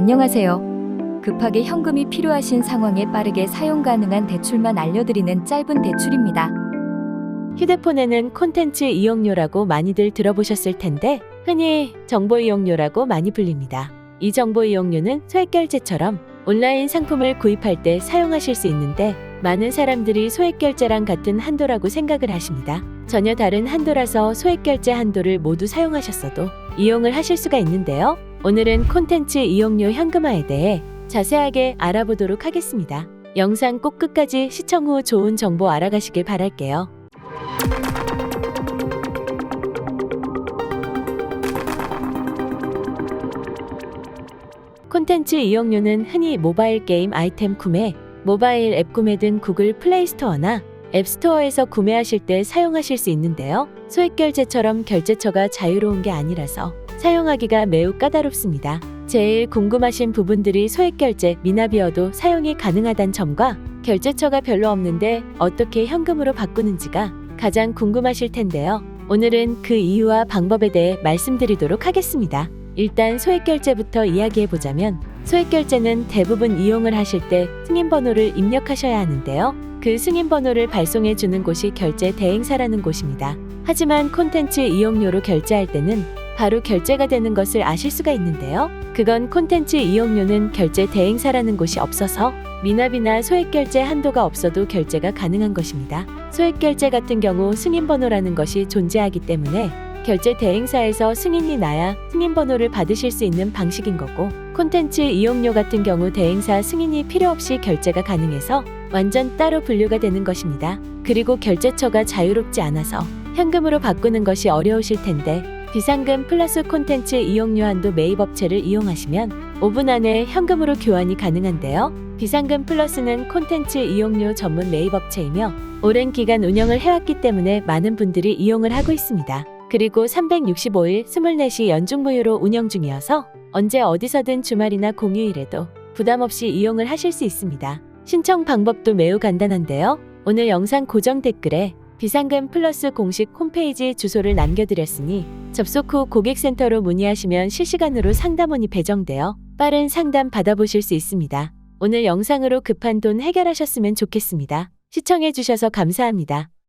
안녕하세요. 급하게 현금이 필요하신 상황에 빠르게 사용 가능한 대출만 알려드리는 짧은 대출입니다. 휴대폰에는 콘텐츠 이용료라고 많이들 들어보셨을 텐데 흔히 정보 이용료라고 많이 불립니다. 이 정보 이용료는 소액결제처럼 온라인 상품을 구입할 때 사용하실 수 있는데 많은 사람들이 소액결제랑 같은 한도라고 생각을 하십니다. 전혀 다른 한도라서 소액결제 한도를 모두 사용하셨어도 이용을 하실 수가 있는데요. 오늘은 콘텐츠 이용료 현금화에 대해 자세하게 알아보도록 하겠습니다. 영상 꼭 끝까지 시청 후 좋은 정보 알아가시길 바랄게요. 콘텐츠 이용료는 흔히 모바일 게임 아이템 구매, 모바일 앱 구매 등 구글 플레이 스토어나 앱스토어에서 구매하실 때 사용하실 수 있는데요. 소액 결제처럼 결제처가 자유로운 게 아니라서 사용하기가 매우 까다롭습니다. 제일 궁금하신 부분들이 소액 결제, 미납이어도 사용이 가능하단 점과 결제처가 별로 없는데 어떻게 현금으로 바꾸는지가 가장 궁금하실 텐데요. 오늘은 그 이유와 방법에 대해 말씀드리도록 하겠습니다. 일단 소액 결제부터 이야기해 보자면 소액 결제는 대부분 이용을 하실 때 승인 번호를 입력하셔야 하는데요. 그 승인 번호를 발송해 주는 곳이 결제 대행사라는 곳입니다. 하지만 콘텐츠 이용료로 결제할 때는 바로 결제가 되는 것을 아실 수가 있는데요. 그건 콘텐츠 이용료는 결제 대행사라는 곳이 없어서 미납이나 소액 결제 한도가 없어도 결제가 가능한 것입니다. 소액 결제 같은 경우 승인 번호라는 것이 존재하기 때문에 결제 대행사에서 승인이 나야 승인 번호를 받으실 수 있는 방식인 거고 콘텐츠 이용료 같은 경우 대행사 승인이 필요 없이 결제가 가능해서 완전 따로 분류가 되는 것입니다. 그리고 결제처가 자유롭지 않아서 현금으로 바꾸는 것이 어려우실 텐데 비상금 플러스 콘텐츠 이용료 한도 매입 업체를 이용하시면 5분 안에 현금으로 교환이 가능한데요. 비상금 플러스는 콘텐츠 이용료 전문 매입 업체이며 오랜 기간 운영을 해왔기 때문에 많은 분들이 이용을 하고 있습니다. 그리고 365일 24시 연중 무휴로 운영 중이어서 언제 어디서든 주말이나 공휴일에도 부담 없이 이용을 하실 수 있습니다. 신청 방법도 매우 간단한데요. 오늘 영상 고정 댓글에 비상금 플러스 공식 홈페이지 주소를 남겨드렸으니 접속 후 고객센터로 문의하시면 실시간으로 상담원이 배정되어 빠른 상담 받아보실 수 있습니다. 오늘 영상으로 급한 돈 해결하셨으면 좋겠습니다. 시청해주셔서 감사합니다.